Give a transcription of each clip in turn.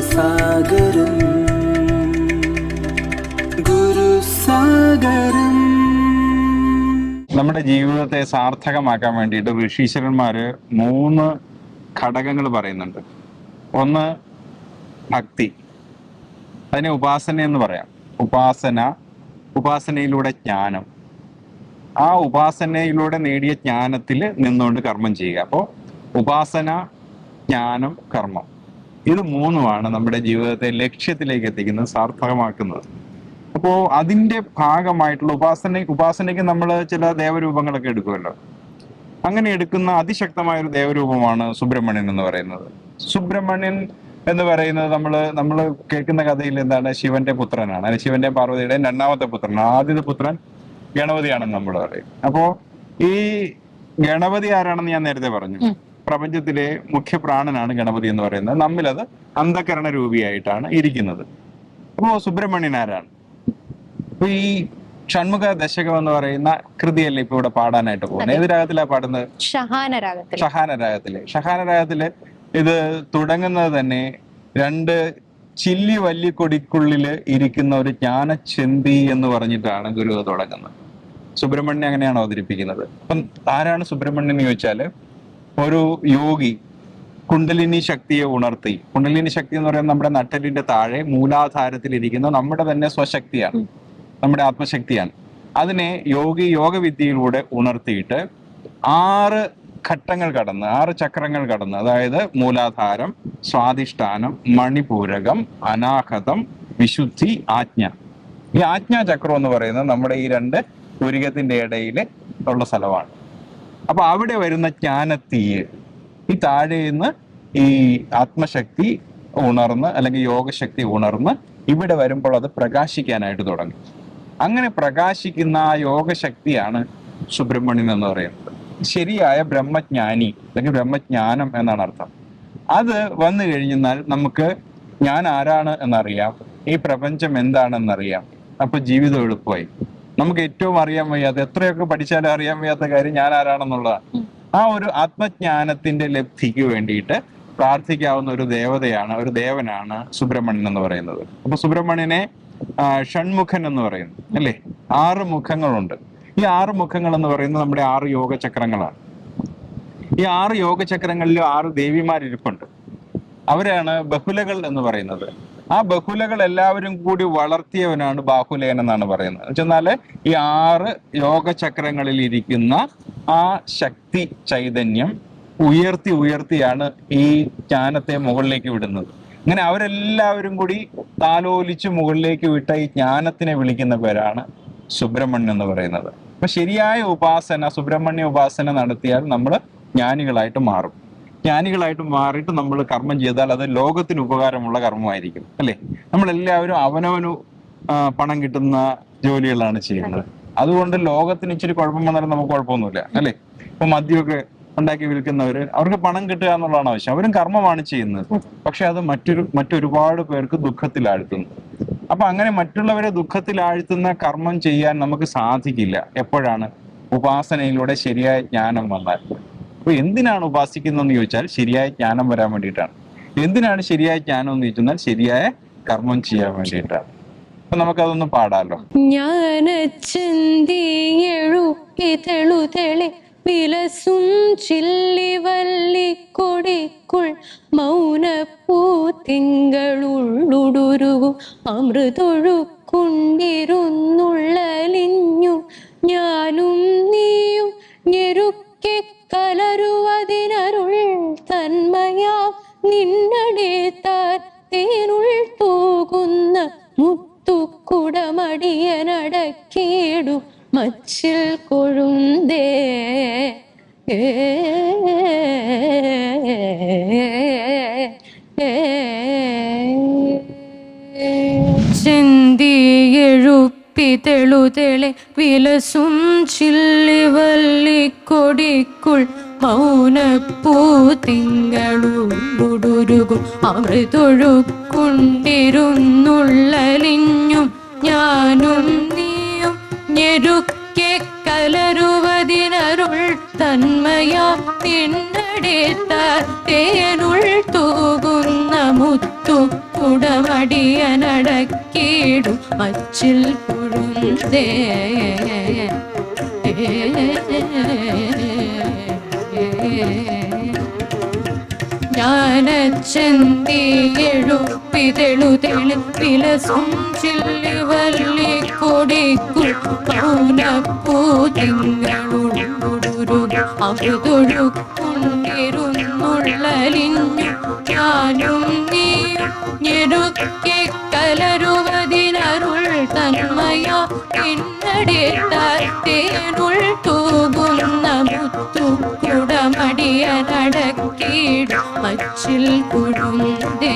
സാഗരം നമ്മുടെ ജീവിതത്തെ സാർത്ഥകമാക്കാൻ വേണ്ടിയിട്ട് ഋഷീശ്വരന്മാര് മൂന്ന് ഘടകങ്ങൾ പറയുന്നുണ്ട്. ഒന്ന് ഭക്തി. അതിനെ ഉപാസന എന്ന് പറയാം. ഉപാസന ഉപാസനയിലൂടെ ജ്ഞാനം. ആ ഉപാസനയിലൂടെ നേടിയ ജ്ഞാനത്തിൽ നിന്നുകൊണ്ട് കർമ്മം ചെയ്യുക. അപ്പോൾ ഉപാസന ജ്ഞാനം കർമ്മം. ഇത് മൂന്നുമാണ് നമ്മുടെ ജീവിതത്തെ ലക്ഷ്യത്തിലേക്ക് എത്തിക്കുന്നത് സാർത്ഥകമാക്കുന്നത്. അപ്പോൾ അതിന്റെ ഭാഗമായിട്ടുള്ള ഉപാസന ഉപാസനയ്ക്ക് നമ്മൾ ചില ദേവരൂപങ്ങളൊക്കെ എടുക്കുമല്ലോ. അങ്ങനെ എടുക്കുന്ന അതിശക്തമായ ഒരു ദേവരൂപമാണ് സുബ്രഹ്മണ്യൻ എന്ന് പറയുന്നത്. സുബ്രഹ്മണ്യൻ എന്ന് പറയുന്നത് നമ്മൾ നമ്മൾ കേൾക്കുന്ന കഥയിൽ എന്താണ്? ശിവന്റെ പുത്രനാണ്. അല്ലെ ശിവന്റെ പാർവതിയുടെ രണ്ടാമത്തെ പുത്രനാണ്. ആദ്യത്തെ പുത്രൻ ഗണപതിയാണെന്ന് നമ്മൾ പറയും. അപ്പോ ഈ ഗണപതി ആരാണെന്ന് ഞാൻ നേരത്തെ പറഞ്ഞു. പ്രപഞ്ചത്തിലെ മുഖ്യ പ്രാണനാണ് ഗണപതി എന്ന് പറയുന്നത്. നമ്മിലത് അന്ധകരണ രൂപിയായിട്ടാണ് ഇരിക്കുന്നത്. അപ്പോ സുബ്രഹ്മണ്യൻ ആരാണ്? അപ്പൊ ഈ ഷൺമുഖ ദശകം എന്ന് പറയുന്ന കൃതിയല്ലേ ഇപ്പൊ ഇവിടെ പാടാനായിട്ട് പോകുന്നത്? ഏത് രാഗത്തിലാ പാടുന്നത്? ഷഹാന രാഗത്തിൽ. ഷഹാന രാഗത്തിൽ ഇത് തുടങ്ങുന്നത് തന്നെ രണ്ട് ചില്ലി വല്ലിക്കൊടിക്കുള്ളിൽ ഇരിക്കുന്ന ഒരു ജ്ഞാനചെന്തി എന്ന് പറഞ്ഞിട്ടാണ് ഗുരു തുടങ്ങുന്നത്. സുബ്രഹ്മണ്യൻ അങ്ങനെയാണ് അവതരിപ്പിക്കുന്നത്. അപ്പം ആരാണ് സുബ്രഹ്മണ്യൻ എന്ന് ചോദിച്ചാൽ ഒരു യോഗി കുണ്ടലിനി ശക്തിയെ ഉണർത്തി. കുണ്ടലിനി ശക്തി എന്ന് പറയുന്നത് നമ്മുടെ നട്ടലിന്റെ താഴെ മൂലാധാരത്തിൽ ഇരിക്കുന്ന. നമ്മുടെ തന്നെ സ്വശക്തിയാണ്. നമ്മുടെ ആത്മശക്തിയാണ്. അതിനെ യോഗി യോഗവിദ്യയിലൂടെ ഉണർത്തിയിട്ട് ആറ് ഘട്ടങ്ങൾ കടന്ന് ആറ് ചക്രങ്ങൾ കടന്ന് അതായത് മൂലാധാരം സ്വാധിഷ്ഠാനം മണിപൂരകം അനാഹതം വിശുദ്ധി ആജ്ഞ. ഈ ആജ്ഞാ ചക്രം എന്ന് പറയുന്നത് നമ്മുടെ ഈ രണ്ട് പുരികത്തിന്റെ ഇടയിൽ ഉള്ള സ്ഥലമാണ്. അപ്പൊ അവിടെ വരുന്ന ജ്ഞാനത്തീയ് ഈ താഴെ നിന്ന് ഈ ആത്മശക്തി ഉണർന്ന് അല്ലെങ്കിൽ യോഗശക്തി ഉണർന്ന് ഇവിടെ വരുമ്പോൾ അത് പ്രകാശിക്കാനായിട്ട് തുടങ്ങി. അങ്ങനെ പ്രകാശിക്കുന്ന ആ യോഗശക്തിയാണ് സുബ്രഹ്മണ്യൻ എന്ന് പറയുന്നത്. ശരിയായ ബ്രഹ്മജ്ഞാനി അല്ലെങ്കിൽ ബ്രഹ്മജ്ഞാനം എന്നാണ് അർത്ഥം. അത് വന്നു കഴിഞ്ഞാൽ നമുക്ക് ഞാൻ ആരാണ് എന്നറിയാം. ഈ പ്രപഞ്ചം എന്താണെന്നറിയാം. അപ്പൊ ജീവിതം എളുപ്പമായി. നമുക്ക് ഏറ്റവും അറിയാൻ വയ്യാത്ത എത്രയൊക്കെ പഠിച്ചാലും അറിയാൻ വയ്യാത്ത കാര്യം ഞാൻ ആരാണെന്നുള്ളതാണ്. ആ ഒരു ആത്മജ്ഞാനത്തിന്റെ ലബ്ധിക്ക് വേണ്ടിയിട്ട് പ്രാർത്ഥിക്കാവുന്ന ഒരു ദേവതയാണ് ഒരു ദേവനാണ് സുബ്രഹ്മണ്യൻ എന്ന് പറയുന്നത്. അപ്പൊ സുബ്രഹ്മണ്യനെ ഷൺമുഖൻ എന്ന് പറയുന്നു അല്ലേ? ആറ് മുഖങ്ങളുണ്ട്. ഈ ആറ് മുഖങ്ങൾ എന്ന് പറയുന്നത് നമ്മുടെ ആറ് യോഗ ചക്രങ്ങളാണ് ഈ ആറ് യോഗ ചക്രങ്ങളിലും ആറ് ദേവിമാരിരിപ്പുണ്ട്. അവരാണ് ബഹുലകൾ എന്ന് പറയുന്നത്. ആ ബഹുലകൾ എല്ലാവരും കൂടി വളർത്തിയവനാണ് ബാഹുലേൻ എന്നാണ് പറയുന്നത്. വെച്ചെന്നാൽ ഈ ആറ് യോഗ ചക്രങ്ങളിൽ ഇരിക്കുന്ന ആ ശക്തി ചൈതന്യം ഉയർത്തി ഉയർത്തിയാണ് ഈ ജ്ഞാനത്തെ മുകളിലേക്ക് വിടുന്നത്. അങ്ങനെ അവരെല്ലാവരും കൂടി താലോലിച്ച് മുകളിലേക്ക് വിട്ട ഈ ജ്ഞാനത്തിനെ വിളിക്കുന്ന പേരാണ് സുബ്രഹ്മണ്യം എന്ന് പറയുന്നത്. അപ്പൊ ശരിയായ ഉപാസന സുബ്രഹ്മണ്യ ഉപാസന നടത്തിയാൽ നമ്മൾ ജ്ഞാനികളായിട്ട് മാറും. ജ്ഞാനികളായിട്ട് മാറിയിട്ട് നമ്മൾ കർമ്മം ചെയ്താൽ അത് ലോകത്തിന് ഉപകാരമുള്ള കർമ്മമായിരിക്കും അല്ലേ? നമ്മളെല്ലാവരും അവനവനു പണം കിട്ടുന്ന ജോലികളാണ് ചെയ്യുന്നത്. അതുകൊണ്ട് ലോകത്തിന് ഇച്ചിരി കുഴപ്പം വന്നാലും നമുക്ക് കുഴപ്പമൊന്നുമില്ല അല്ലേ? ഇപ്പൊ മദ്യമൊക്കെ ഉണ്ടാക്കി വിൽക്കുന്നവര് അവർക്ക് പണം കിട്ടുക എന്നുള്ളതാണ് ആവശ്യം. അവരും കർമ്മമാണ് ചെയ്യുന്നത്. പക്ഷെ അത് മറ്റൊരു മറ്റൊരുപാട് പേർക്ക് ദുഃഖത്തിലാഴ്ത്തുന്നു അപ്പൊ അങ്ങനെ മറ്റുള്ളവരെ ദുഃഖത്തിലാഴ്ത്തുന്ന കർമ്മം ചെയ്യാൻ നമുക്ക് സാധിക്കില്ല. എപ്പോഴാണ്? ഉപാസനയിലൂടെ ശരിയായ ജ്ഞാനം വന്നാൽ. അപ്പൊ എന്തിനാണ് ഉപാസിക്കുന്നതെന്ന് ചോദിച്ചാൽ ശരിയായ ജ്ഞാനം വരാൻ വേണ്ടിയിട്ടാണ്. എന്തിനാണ് ശരിയായ ജ്ഞാനം എന്ന് ചോദിച്ചാൽ ശരിയായ കർമ്മം ചെയ്യാൻ വേണ്ടിയിട്ടാണ്. അപ്പൊ നമുക്കതൊന്ന് പാടാലോ. ജ്ഞാനച്ചന്തിയെഴുകിതെളുതെളെ വിലസും മൗനപ്പൂ തിങ്കളുള്ളുടുരുകും അമൃതൊഴുക്കുണ്ടിരുന്നുള്ളലിഞ്ഞു ഞാനും നിന്നടേ താൻ തേനുൾ തൂകുന്ന മുത്തുക്കുടമടിയനടക്കേടു മച്ചിൽ കൊഴുന്തേ. ചെന്തിയെഴുപ്പിതെളുതെളെ വിലസും ചില്ലിവല്ലിക്കൊടിക്കുൾ മൗനപ്പൂത്തിങ്കളുടുരുകും അമൃതൊഴുക്കുണ്ടിരുന്നുള്ളലിഞ്ഞും ഞാനും നീയും ഞെരുക്കെ കലരുവതിനരുൾ തന്മയാ തേനുൾ തൂകുന്ന മുത്തു ഉടമടിയനടക്കിയിടും. അച്ചിൽ പുഴുന്തേ ജ്ഞാനച്ചെന്തിയെഴുപ്പിതെളുതെളി വിലസും ചില്ലി വല്ലി കൊടിക്കു മൗനപ്പൂതിങ്ങളുടുരു അവിതൊഴുക്കുണ്ടിരുന്നുള്ളലിഞ്ഞു ഞാനും നീയും ഞെരുക്കി കലരുവതിനരുൾ തന്മയ പിന്നടിത്തേനുൾ തൂകുന്ന മുത്തു നടക്കീട് മച്ചിൽ കുടുന്തേ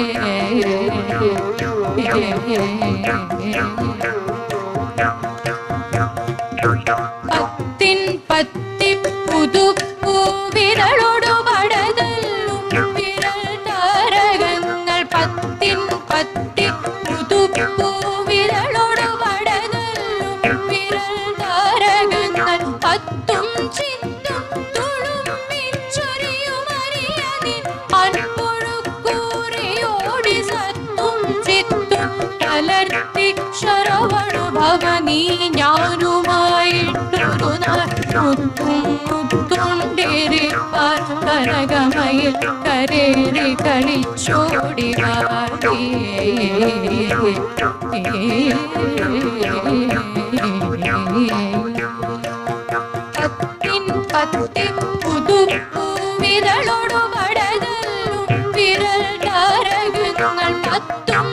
പത്തിൻ പത്തി ശരവണ ഭവനീ ഞാനുമായിട്ടൊരു നാൾ മുത്തും മുത്തുണ്ടിരിപ്പാൻ കനകമയിൽ കരേറി കളിച്ചോടി പത്തിൻ പത്തി പുതുപ്പൂവിരളോടു പടതല്ലും വിരൽ താരകങ്ങൾ പത്തും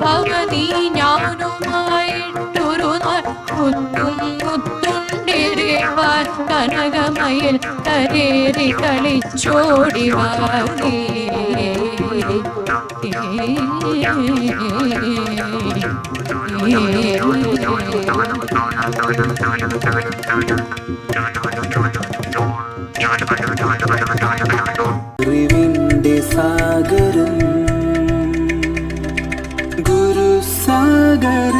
ഭവതി ഞാനുമായിട്ടൊരു മുത്തും മുത്തുണ്ടിരിവാൻ കനകമയിൽ കരേറി കളിച്ചോടി വാടി അറിവിന്റെ സാഗരം better